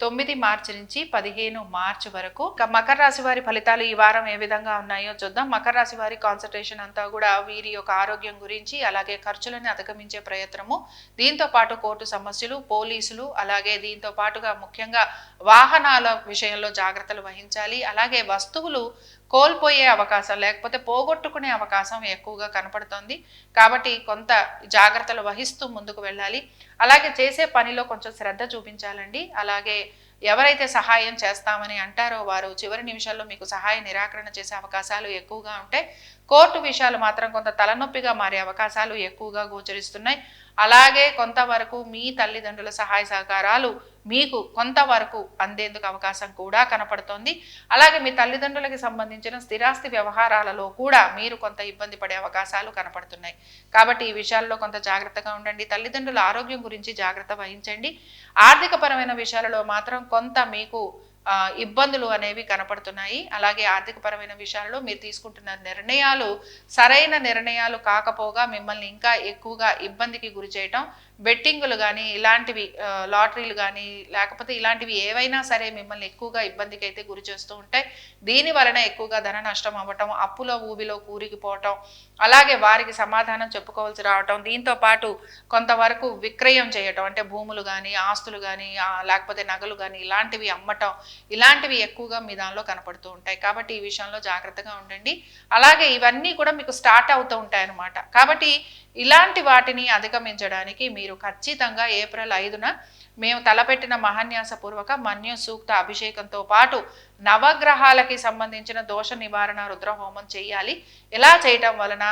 తొమ్మిది మార్చి నుంచి పదిహేను మార్చి వరకు మకర రాశి వారి ఫలితాలు ఈ వారం ఏ విధంగా ఉన్నాయో చూద్దాం. మకర రాశి వారి కాన్సన్ట్రేషన్ అంతా కూడా వీరి యొక్క ఆరోగ్యం గురించి అలాగే ఖర్చులను అధిగమించే ప్రయత్నము. దీంతో పాటు కోర్టు సమస్యలు పోలీసులు అలాగే దీంతో పాటుగా ముఖ్యంగా వాహనాల విషయంలో జాగ్రత్తలు వహించాలి. అలాగే వస్తువులు కోల్పోయే అవకాశం లేకపోతే పోగొట్టుకునే అవకాశం ఎక్కువగా కనపడుతోంది. కాబట్టి కొంత జాగ్రత్తలు వహిస్తూ ముందుకు వెళ్ళాలి. అలాగే చేసే పనిలో కొంచెం శ్రద్ధ చూపించాలండి. అలాగే ఎవరైతే సహాయం చేస్తామని అంటారో వారు చివరి నిమిషాల్లో మీకు సహాయ నిరాకరణ చేసే అవకాశాలు ఎక్కువగా ఉంటాయి. కోర్టు విషయాలు మాత్రం కొంత తలనొప్పిగా మారే అవకాశాలు ఎక్కువగా గోచరిస్తున్నాయి. అలాగే కొంతవరకు మీ తల్లిదండ్రుల సహాయ సహకారాలు మీకు కొంతవరకు అందేందుకు అవకాశం కూడా కనపడుతోంది. అలాగే మీ తల్లిదండ్రులకి సంబంధించిన స్థిరాస్తి వ్యవహారాలలో కూడా మీరు కొంత ఇబ్బంది పడే అవకాశాలు కనపడుతున్నాయి. కాబట్టి ఈ విషయాల్లో కొంత జాగ్రత్తగా ఉండండి. తల్లిదండ్రుల ఆరోగ్యం గురించి జాగ్రత్త వహించండి. ఆర్థిక పరమైన విషయాలలో మాత్రం కొంత మీకు ఇబ్బందులు అనేవి కనపడుతున్నాయి. అలాగే ఆర్థిక పరమైన విషయాల్లో మీరు తీసుకుంటున్న నిర్ణయాలు సరైన నిర్ణయాలు కాకపోగా మిమ్మల్ని ఇంకా ఎక్కువగా ఇబ్బందికి గురి చేయటం బెట్టింగులు కానీ ఇలాంటివి లాటరీలు కానీ లేకపోతే ఇలాంటివి ఏవైనా సరే మిమ్మల్ని ఎక్కువగా ఇబ్బందికి అయితే గురి చేస్తూ ఉంటాయి. దీని వలన ఎక్కువగా ధన నష్టం అవ్వటం అప్పులో ఊబిలో కూరికిపోవటం అలాగే వారికి సమాధానం చెప్పుకోవాల్సి రావటం దీంతో పాటు కొంతవరకు విక్రయం చేయటం అంటే భూములు కానీ ఆస్తులు కానీ లేకపోతే నగలు కానీ ఇలాంటివి అమ్మటం ఇలాంటివి ఎక్కువగా మీ దానిలో కనపడుతూ ఉంటాయి. కాబట్టి ఈ విషయంలో జాగ్రత్తగా ఉండండి. అలాగే ఇవన్నీ కూడా మీకు స్టార్ట్ అవుతూ ఉంటాయి అన్నమాట కాబట్టి ఇలాంటి వాటిని అధిగమించడానికి మీరు ఖచ్చితంగా ఏప్రిల్ ఐదున మేము తలపెట్టిన మహాన్యాసపూర్వక మన్యు సూక్త అభిషేకంతో పాటు నవగ్రహాలకి సంబంధించిన దోష నివారణ రుద్రహోమం చేయాలి. ఇలా చేయటం వలన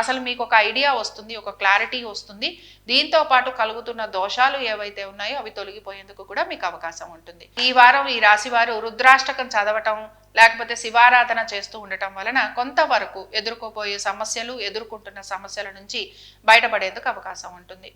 అసలు మీకు ఒక ఐడియా వస్తుంది ఒక క్లారిటీ వస్తుంది. దీంతో పాటు కలుగుతున్న దోషాలు ఏవైతే ఉన్నాయో అవి తొలగిపోయేందుకు కూడా మీకు అవకాశం ఉంటుంది. ఈ వారం ఈ రాశి వారు రుద్రాష్టకం చదవటం లేకపోతే శివారాధన చేస్తూ ఉండటం వలన కొంతవరకు ఎదుర్కోబోయే సమస్యలు ఎదుర్కొంటున్న సమస్యల నుంచి బయటపడేందుకు అవకాశం ఉంటుంది.